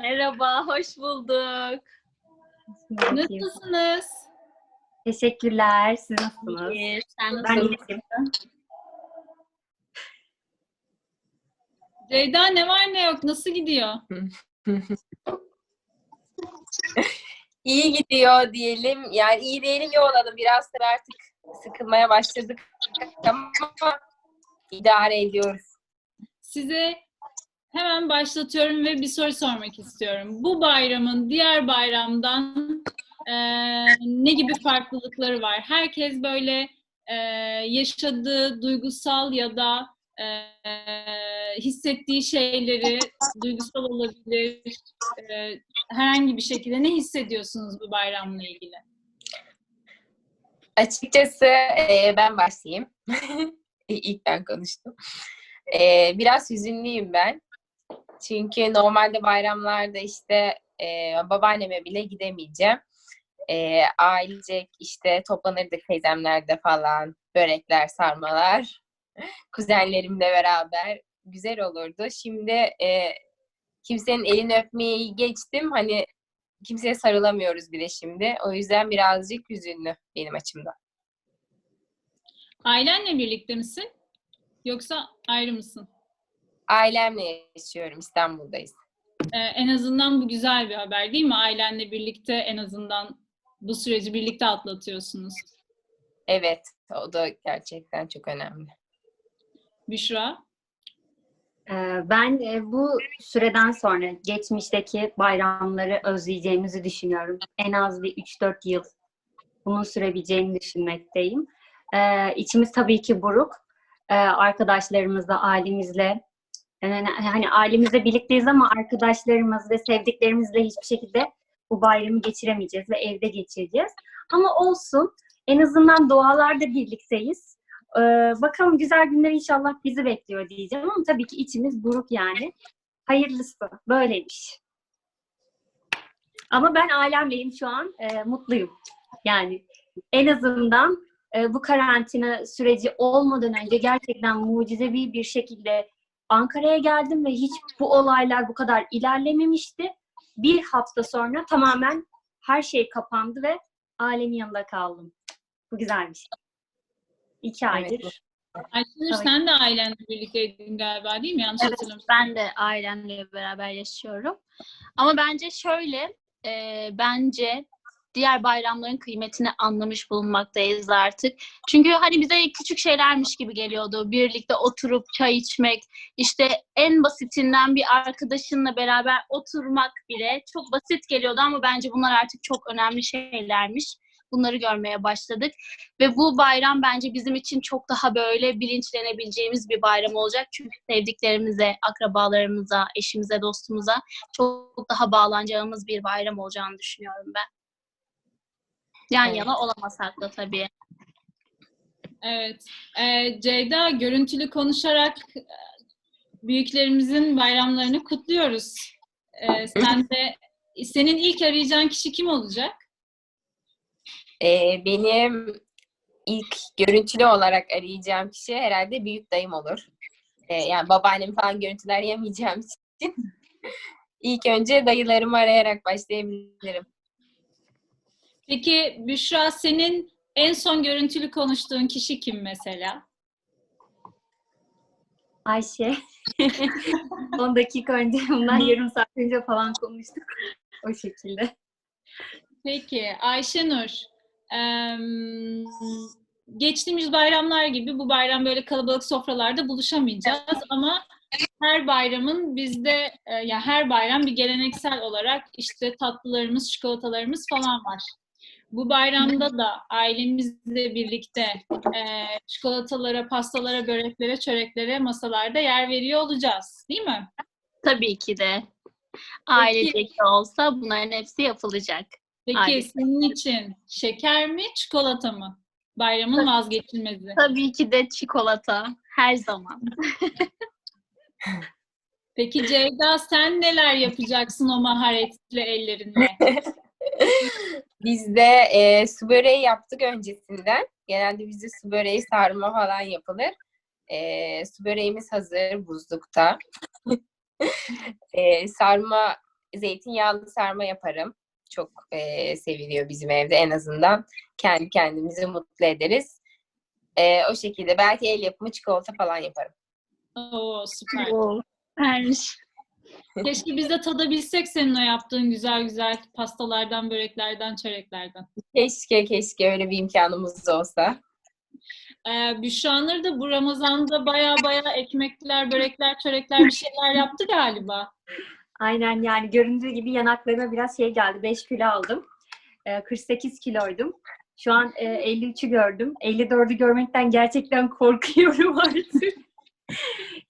Merhaba, hoş bulduk. Nasılsınız? Teşekkürler. Siz nasılsınız? İyi, sen Ben nasılsın? iyiyim. Ceyda ne var ne yok? Nasıl gidiyor? İyi gidiyor diyelim. Yani iyi diyelim iyi olalım. Biraz tabii artık sıkılmaya başladık ama idare ediyoruz. Size hemen başlatıyorum ve bir soru sormak istiyorum. Bu bayramın diğer bayramdan eee, ne gibi farklılıkları var? Herkes böyle eee, yaşadığı duygusal ya da eee, hissettiği şeyleri duygusal olabilir. eee, herhangi bir şekilde ne hissediyorsunuz bu bayramla ilgili? Açıkçası e, ben başlayayım. İlk ben konuştum. E, biraz hüzünlüyüm ben. Çünkü normalde bayramlarda işte e, babaanneme bile gidemeyeceğim. E, ailecek işte toplanırdık teyzemlerde falan. Börekler, sarmalar. Kuzenlerimle beraber. Güzel olurdu. Şimdi e, kimsenin elini öpmeyi geçtim. Hani kimseye sarılamıyoruz bile şimdi. O yüzden birazcık hüzünlü benim açımdan. Ailenle birlikte misin? Yoksa ayrı mısın? Ailemle yaşıyorum. İstanbul'dayız. Ee, en azından bu güzel bir haber değil mi? Ailenle birlikte en azından bu süreci birlikte atlatıyorsunuz. Evet. O da gerçekten çok önemli. Büşra? Ee, Ben e, bu süreden sonra geçmişteki bayramları özleyeceğimizi düşünüyorum. En az bir 3-4 yıl bunun sürebileceğini düşünmekteyim. Ee, İçimiz tabii ki buruk. Ee, Arkadaşlarımızla, ailemizle, yani hani ailemizle birlikteyiz ama arkadaşlarımız ve sevdiklerimizle hiçbir şekilde bu bayramı geçiremeyeceğiz ve evde geçireceğiz. Ama olsun. En azından dualarda birlikteyiz. Ee, bakalım güzel günler inşallah bizi bekliyor diyeceğim ama tabii ki içimiz buruk yani. Hayırlısı. Böyleymiş. Ama ben ailemleyim şu an. e, mutluyum. Yani en azından e, bu karantina süreci olmadan önce gerçekten mucizevi bir şekilde Ankara'ya geldim ve hiç bu olaylar bu kadar ilerlememişti. Bir hafta sonra tamamen her şey kapandı ve ailemin yanında kaldım. Bu güzel bir şey. İki Evet, aydır. Ayşenur Tabii. sen de ailenle birlikteydin galiba değil mi? Yanlış Evet, hatırlamıyorum. ben de ailemle beraber yaşıyorum. Ama bence şöyle, e, bence diğer bayramların kıymetini anlamış bulunmaktayız artık. Çünkü hani bize küçük şeylermiş gibi geliyordu. Birlikte oturup çay içmek, işte en basitinden bir arkadaşınla beraber oturmak bile çok basit geliyordu ama bence bunlar artık çok önemli şeylermiş. Bunları görmeye başladık. Ve bu bayram bence bizim için çok daha böyle bilinçlenebileceğimiz bir bayram olacak. Çünkü sevdiklerimize, akrabalarımıza, eşimize, dostumuza çok daha bağlanacağımız bir bayram olacağını düşünüyorum ben. Yan Evet. yana olamasak da tabii. Evet. Ee, Ceyda görüntülü konuşarak e, büyüklerimizin bayramlarını kutluyoruz. Ee, sen de senin ilk arayacağın kişi kim olacak? E, benim ilk görüntülü olarak arayacağım kişi herhalde büyük dayım olur. E, yani babaannem falan görüntüler yemeyeceğim için ilk önce dayılarımı arayarak başlayabilirim. Peki Büşra senin en son görüntülü konuştuğun kişi kim mesela? Ayşe. 10 dakika önce, bundan yarım saat önce falan konuştuk. O şekilde. Peki Ayşenur, em, geçtiğimiz bayramlar gibi bu bayram böyle kalabalık sofralarda buluşamayacağız ama her bayramın bizde e, ya her bayram bir geleneksel olarak işte tatlılarımız, çikolatalarımız falan var. Bu bayramda da ailemizle birlikte e, çikolatalara, pastalara, böreklere, çöreklere masalarda yer veriyor olacağız, değil mi? Tabii ki de. Ailecek de olsa bunların hepsi yapılacak. Peki Aynen. senin için şeker mi, çikolata mı? Bayramın vazgeçilmezi. Tabii ki de çikolata her zaman. Peki Ceyda sen neler yapacaksın o maharetli ellerinle? Biz de e, su böreği yaptık öncesinden. Genelde bizde su böreği sarma falan yapılır. E, su böreğimiz hazır buzlukta. e, sarma zeytinyağlı sarma yaparım. Çok e, seviliyor bizim evde en azından. Kendi kendimizi mutlu ederiz. E, o şekilde belki el yapımı çikolata falan yaparım. Oo süper. Ermiş. Keşke biz de tadabilsek senin o yaptığın güzel güzel pastalardan, böreklerden, çöreklerden. Keşke keşke öyle bir imkanımız olsa. Ee, Büşra da bu Ramazan'da baya baya ekmekler, börekler, çörekler bir şeyler yaptı galiba. Aynen yani göründüğü gibi yanaklarıma biraz şey geldi. 5 kilo aldım. Ee, 48 kiloydum. Şu an e, 53'ü gördüm. 54'ü görmekten gerçekten korkuyorum artık.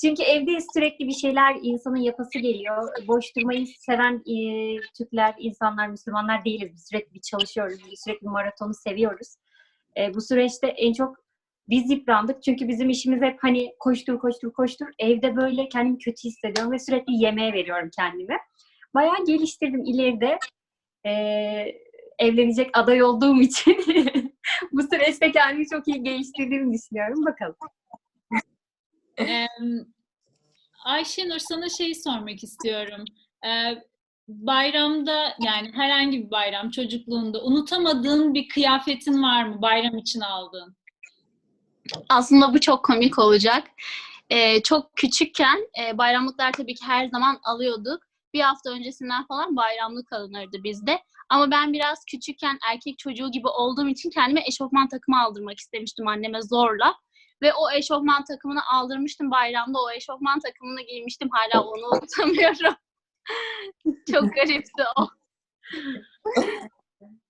Çünkü evde sürekli bir şeyler insanın yapası geliyor. Boş durmayı seven e, Türkler, insanlar, Müslümanlar değiliz. Biz sürekli bir çalışıyoruz. Biz sürekli maratonu seviyoruz. E, bu süreçte en çok biz yıprandık. Çünkü bizim işimiz hep hani koştur, koştur, koştur. Evde böyle kendimi kötü hissediyorum ve sürekli yemeğe veriyorum kendimi. Bayağı geliştirdim ileride. E, evlenecek aday olduğum için bu süreçte kendimi çok iyi geliştirdiğimi düşünüyorum. Bakalım. Ee, Ayşenur sana şey sormak istiyorum. Ee, bayramda yani herhangi bir bayram çocukluğunda unutamadığın bir kıyafetin var mı bayram için aldığın? Aslında bu çok komik olacak. Ee, çok küçükken e, bayramlıklar tabii ki her zaman alıyorduk. Bir hafta öncesinden falan bayramlık alınırdı bizde. Ama ben biraz küçükken erkek çocuğu gibi olduğum için kendime eşofman takımı aldırmak istemiştim anneme zorla. Ve o eşofman takımını aldırmıştım bayramda. O eşofman takımını giymiştim. Hala onu unutamıyorum. çok garipti o.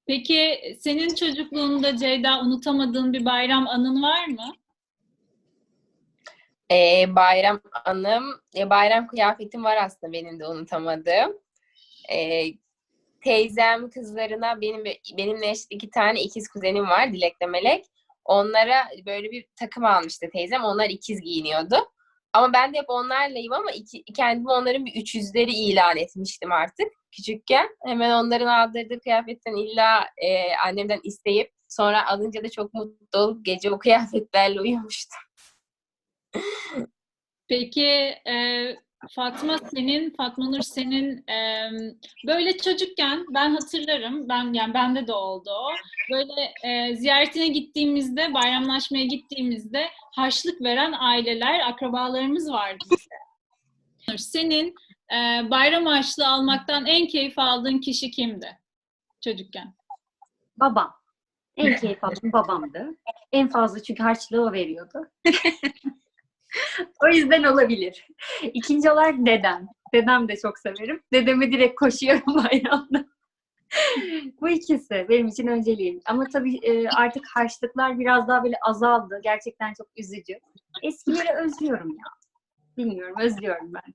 Peki senin çocukluğunda Ceyda unutamadığın bir bayram anın var mı? Ee, bayram anım, e, bayram kıyafetim var aslında benim de unutamadığım. Ee, teyzem kızlarına benim benimle eşit iki tane ikiz kuzenim var Dilek'le Melek. Onlara böyle bir takım almıştı teyzem. Onlar ikiz giyiniyordu. Ama ben de hep onlarlayım ama iki, kendimi onların bir üç yüzleri ilan etmiştim artık küçükken. Hemen onların aldırdığı kıyafetten illa e, annemden isteyip sonra alınca da çok mutlu olup gece o kıyafetlerle uyumuştum. Peki e, Fatma senin, Fatma Nur senin e, böyle çocukken ben hatırlarım, ben yani bende de oldu o. Böyle e, ziyaretine gittiğimizde, bayramlaşmaya gittiğimizde harçlık veren aileler, akrabalarımız vardı bize. Senin e, bayram harçlığı almaktan en keyif aldığın kişi kimdi çocukken? Babam. En keyif aldığım babamdı. En fazla çünkü harçlığı o veriyordu. o yüzden olabilir. İkinci olarak dedem. Dedem de çok severim. Dedemi direkt koşuyorum bayramda. Bu ikisi benim için önceliğim. Ama tabii e, artık harçlıklar biraz daha böyle azaldı. Gerçekten çok üzücü. Eskileri özlüyorum ya. Bilmiyorum, özlüyorum ben.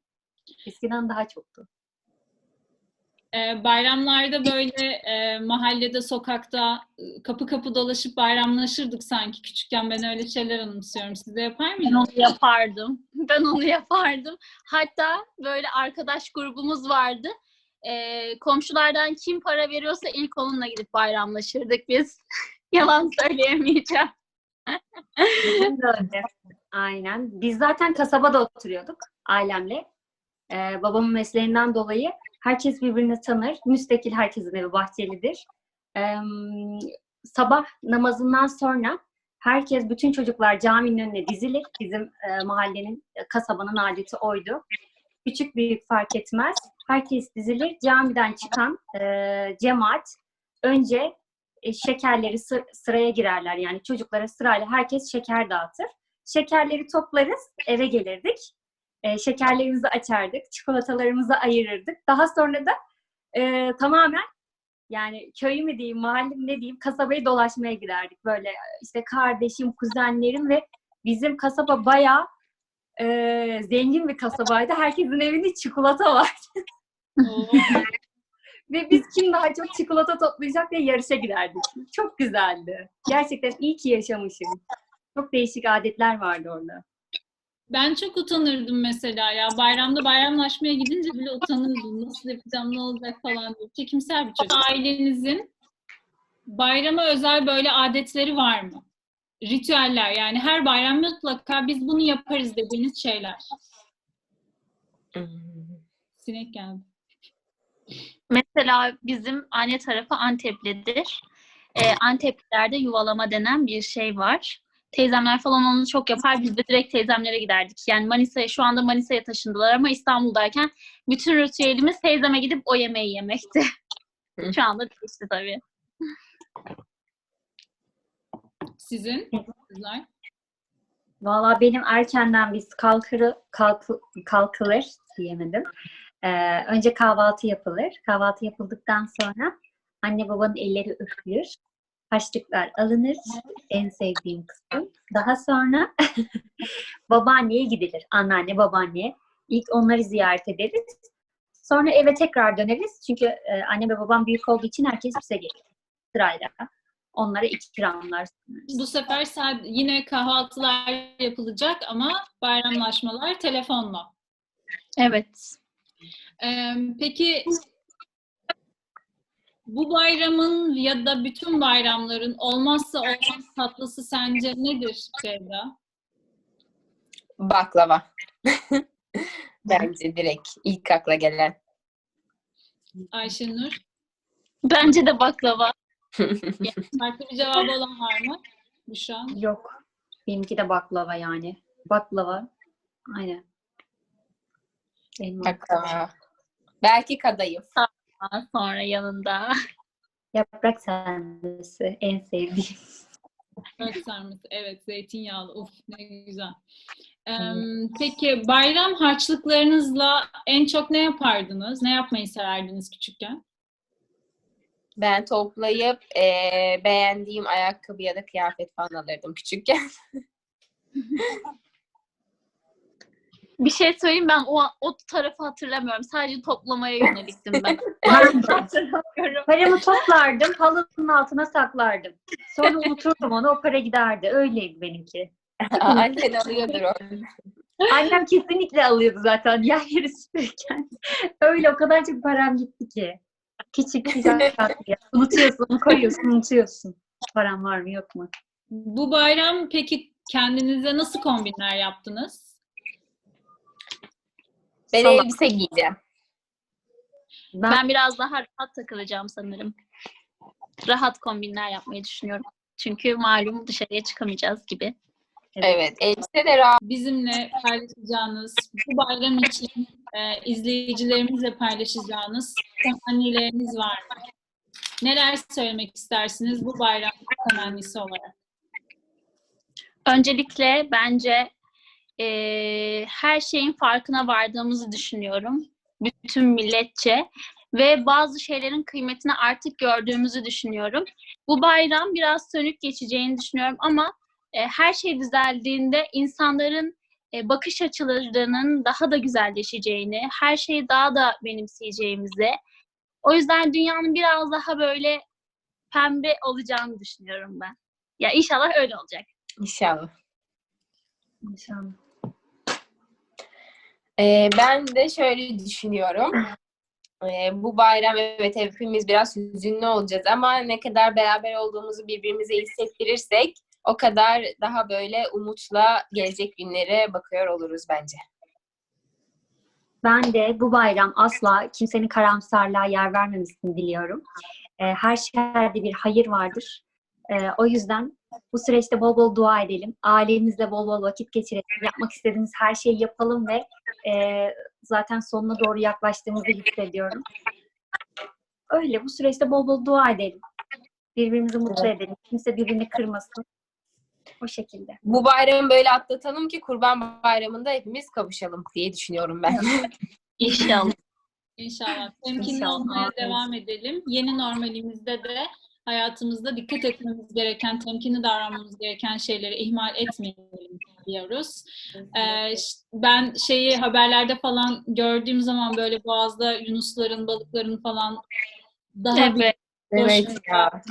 Eskiden daha çoktu. E, bayramlarda böyle e, mahallede, sokakta e, kapı kapı dolaşıp bayramlaşırdık sanki küçükken. Ben öyle şeyler anımsıyorum. Siz de yapar Ben mıydınız? onu yapardım. Ben onu yapardım. Hatta böyle arkadaş grubumuz vardı. Ee, komşulardan kim para veriyorsa ilk onunla gidip bayramlaşırdık biz. Yalan söyleyemeyeceğim. Aynen. Biz zaten kasabada oturuyorduk ailemle. Ee, babamın mesleğinden dolayı herkes birbirini tanır. Müstakil herkesin evi bahçelidir. Ee, sabah namazından sonra herkes, bütün çocuklar caminin önüne dizilir. Bizim e, mahallenin, e, kasabanın adeti oydu. Küçük büyük fark etmez. Herkes dizilir. Camiden çıkan e, cemaat önce e, şekerleri sı- sıraya girerler. Yani çocuklara sırayla herkes şeker dağıtır. Şekerleri toplarız, eve gelirdik. E, şekerlerimizi açardık, çikolatalarımızı ayırırdık. Daha sonra da e, tamamen yani köyü mü diyeyim, mahalle mi ne diyeyim, kasabayı dolaşmaya giderdik. Böyle işte kardeşim, kuzenlerim ve bizim kasaba bayağı e, zengin bir kasabaydı. Herkesin evinde çikolata var. Oo. Ve biz kim daha çok çikolata toplayacak diye yarışa giderdik. Çok güzeldi. Gerçekten iyi ki yaşamışım. Çok değişik adetler vardı orada. Ben çok utanırdım mesela ya. Bayramda bayramlaşmaya gidince bile utanırdım. Nasıl yapacağım, ne olacak falan diye. Çekimsel bir çocuk. Ailenizin bayrama özel böyle adetleri var mı? Ritüeller yani her bayram mutlaka biz bunu yaparız dediğiniz şeyler. Sinek geldi. Mesela bizim anne tarafı Anteplidir. Ee, Anteplilerde yuvalama denen bir şey var. Teyzemler falan onu çok yapar. Biz de direkt teyzemlere giderdik. Yani Manisa'ya şu anda Manisa'ya taşındılar ama İstanbul'dayken bütün ritüelimiz teyzeme gidip o yemeği yemekti. Şu anda değişti tabii. Sizin kızlar? Valla benim erkenden biz kalkırı, kalkı, kalkılır diyemedim. Ee, önce kahvaltı yapılır. Kahvaltı yapıldıktan sonra anne babanın elleri öpülür. Haçlıklar alınır. En sevdiğim kısım. Daha sonra babaanneye gidilir. Anneanne, babaanne. İlk onları ziyaret ederiz. Sonra eve tekrar döneriz. Çünkü e, anne ve babam büyük olduğu için herkes bize gelir. Sırayla. Onlara ikramlar. Bu sefer yine kahvaltılar yapılacak ama bayramlaşmalar telefonla. Evet. Ee, peki bu bayramın ya da bütün bayramların olmazsa olmaz tatlısı sence nedir Cevda? Baklava. Bence direkt ilk akla gelen. Ayşenur? Bence de baklava. Farklı bir cevabı olan var mı? Bu şu an. Yok. Benimki de baklava yani. Baklava. Aynen. Baklava. Belki kadayıf. Daha Sonra yanında. Yaprak sarması en sevdiğim. Ört sarması. Evet, zeytinyağlı. Uf ne güzel. Ee, peki bayram harçlıklarınızla en çok ne yapardınız? Ne yapmayı severdiniz küçükken? Ben toplayıp eee, beğendiğim ayakkabı ya da kıyafet falan alırdım küçükken. Bir şey söyleyeyim ben o o tarafı hatırlamıyorum. Sadece toplamaya yöneliktim ben. Ben de paramı toplardım, halının altına saklardım. Sonra unuturdum onu, o para giderdi. Öyleydi benimki. Annen alıyordur onu. Annem kesinlikle alıyordu zaten yer yeri süpürürken. Öyle o kadar çok param gitti ki. Küçük güzel. Unutuyorsun, koyuyorsun, unutuyorsun. Param var mı yok mu? Bu bayram peki kendinize nasıl kombinler yaptınız? Ben Salak. elbise giyeceğim. Ben, Ben biraz daha rahat takılacağım sanırım. Rahat kombinler yapmayı düşünüyorum. Çünkü malum dışarıya çıkamayacağız gibi. Evet. Elbise de rahat. Bizimle paylaşacağınız, bu bayram için e, izleyicilerimizle paylaşacağınız temennileriniz var mı? Neler söylemek istersiniz bu bayram temennisi olarak? Öncelikle bence eee, her şeyin farkına vardığımızı düşünüyorum. Bütün milletçe. Ve bazı şeylerin kıymetini artık gördüğümüzü düşünüyorum. Bu bayram biraz sönük geçeceğini düşünüyorum ama e, her şey düzeldiğinde insanların e, bakış açılarının daha da güzelleşeceğini, her şeyi daha da benimseyeceğimizi, o yüzden dünyanın biraz daha böyle pembe olacağını düşünüyorum ben. Ya inşallah öyle olacak. İnşallah. İnşallah. Ee, ben de şöyle düşünüyorum. Ee, bu bayram evet hepimiz biraz hüzünlü olacağız ama ne kadar beraber olduğumuzu birbirimize hissettirirsek o kadar daha böyle umutla gelecek günlere bakıyor oluruz bence. Ben de bu bayram asla kimsenin karamsarlığa yer vermemesini diliyorum. Ee, her şeyde bir hayır vardır. O yüzden bu süreçte bol bol dua edelim. Ailemizle bol bol vakit geçirelim. Yapmak istediğimiz her şeyi yapalım ve e, zaten sonuna doğru yaklaştığımızı hissediyorum. Öyle bu süreçte bol bol dua edelim. Birbirimizi mutlu edelim. Kimse birbirini kırmasın. O şekilde. Bu bayramı böyle atlatalım ki Kurban Bayramı'nda hepimiz kavuşalım diye düşünüyorum ben. İnşallah. İnşallah. Temkinli İnşallah. olmaya Evet. devam edelim. Yeni normalimizde de hayatımızda dikkat etmemiz gereken, temkinli davranmamız gereken şeyleri ihmal etmeyelim diyoruz. Ee, ben şeyi haberlerde falan gördüğüm zaman böyle boğazda yunusların, balıkların falan daha bir Evet. evet ya.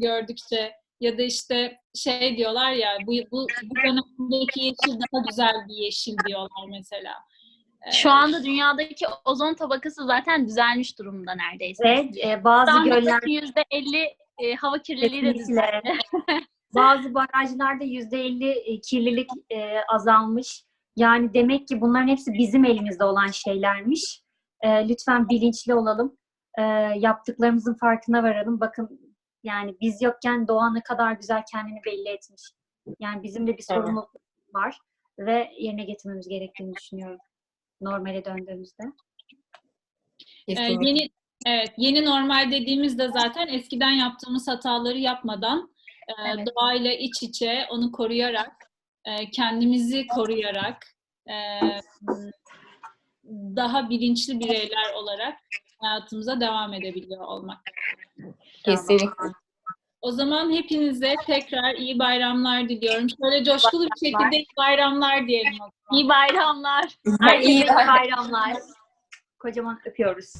gördükçe ya da işte şey diyorlar ya bu, bu, bu dönemdeki yeşil daha güzel bir yeşil diyorlar mesela. Ee, Şu anda dünyadaki ozon tabakası zaten düzelmiş durumda neredeyse. Ve e, bazı göller İstanbul'daki yüzde elli e, hava kirliliği de düzeldi. Bazı barajlarda yüzde elli kirlilik e, azalmış. Yani demek ki bunların hepsi bizim elimizde olan şeylermiş. E, lütfen bilinçli olalım. e, yaptıklarımızın farkına varalım. Bakın yani biz yokken doğa ne kadar güzel kendini belli etmiş. Yani bizim de bir Evet. sorumluluk var ve yerine getirmemiz gerektiğini düşünüyorum. Normale döndüğümüzde. Ee, yeni evet yeni normal dediğimizde zaten eskiden yaptığımız hataları yapmadan e, Evet. doğayla iç içe onu koruyarak e, kendimizi koruyarak e, daha bilinçli bireyler olarak hayatımıza devam edebiliyor olmak. Kesinlikle. O zaman hepinize tekrar iyi bayramlar diliyorum. Şöyle coşkulu bir şekilde iyi bayramlar diyelim. İyi bayramlar. Herkese iyi bayramlar. Kocaman öpüyoruz.